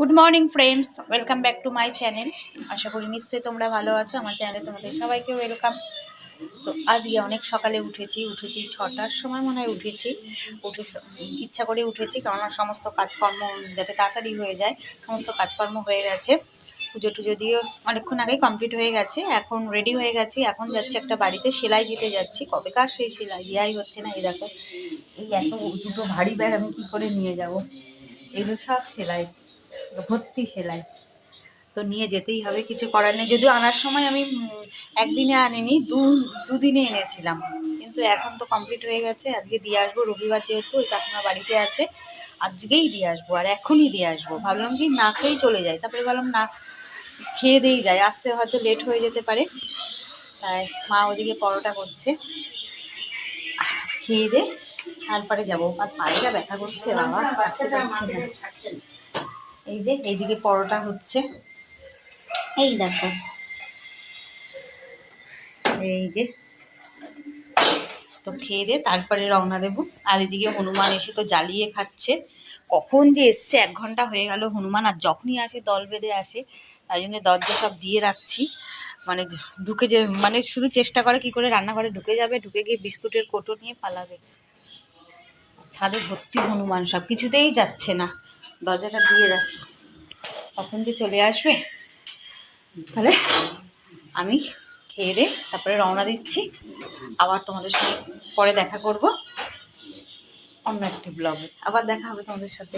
Good morning friends welcome back to my channel আশা করি নিশ্চয়ই তোমরা ভালো আছো। আমার চ্যানেলে তোমাদের সবাইকে ওয়েলকাম তো আজকে অনেক সকালে উঠেছি। উঠেছি ছটার সময় মনে হয় উঠেছি। উঠে ইচ্ছা করে উঠেছি কেননা সমস্ত কাজকর্ম যাতে তাড়াতাড়ি হয়ে যায়, সমস্ত কাজকর্ম হয়ে গেছে। পুজো টুজো দিয়ে অনেকক্ষণ আগেই কমপ্লিট হয়ে গেছে। এখন রেডি হয়ে গেছি। এখন যাচ্ছি একটা বাড়িতে সেলাই দিতে যাচ্ছি। কবেকার সেই সেলাই? দেওয়াই হচ্ছে না এই দেখো। এই এত দুটো ভারী ব্যাগ আমি কি করে নিয়ে যাব? এগুলো সব সেলাই। ভর্তি সেলাই। তো নিয়ে যেতেই হবে, কিছু করার নেই। যদিও আনার সময় আমি একদিনে আনিনি, দু, দুদিনে এনেছিলাম। কিন্তু এখন তো কমপ্লিট হয়ে গেছে। আজকে দিয়ে আসব। রবিবার যেহেতু, ওই কাকিমা বাড়িতে আছে। আজকেই দিয়ে আসব, আর এখনই দিয়ে আসব। ভাবলাম কি না খেয়েই চলে যাই। তারপরে ভাবলাম না, খেয়ে দিয়েই যায় আসতে হয়তো লেট হয়ে যেতে পারে। তাই মা ওদিকে পরোটা করছে। খেয়ে দে, তারপরে যাব। আর পায়ে যা ব্যথা করছে, বাবা না। এই যে এইদিকে পরোটা হচ্ছে। এই দেখো। এই যে তো খেয়ে দিয়ে তারপরে রওনা দেবো। আর এদিকে হনুমান এসে তো জ্বালিয়ে খাচ্ছে। কখন যে এসছে এক ঘণ্টা হয়ে গেল হনুমান আর যখনই আসে দল বেঁধে আসে তাই জন্য দরজা সব দিয়ে রাখছি। মানে ঢুকে যে মানে শুধু চেষ্টা করে কি করে রান্নাঘরে ঢুকে যাবে ঢুকে গিয়ে বিস্কুটের কোটো নিয়ে পালাবে। ছাদে ভর্তি হনুমান সব কিছুতেই যাচ্ছে না। দরজাটা দিয়ে রাখছি তখন যে চলে আসবে? তাহলে আমি খেয়ে দে তারপরে রওনা দিচ্ছি। আবার তোমাদের সঙ্গে পরে দেখা করব। অন্য একটি ব্লগে আবার দেখা হবে তোমাদের সাথে।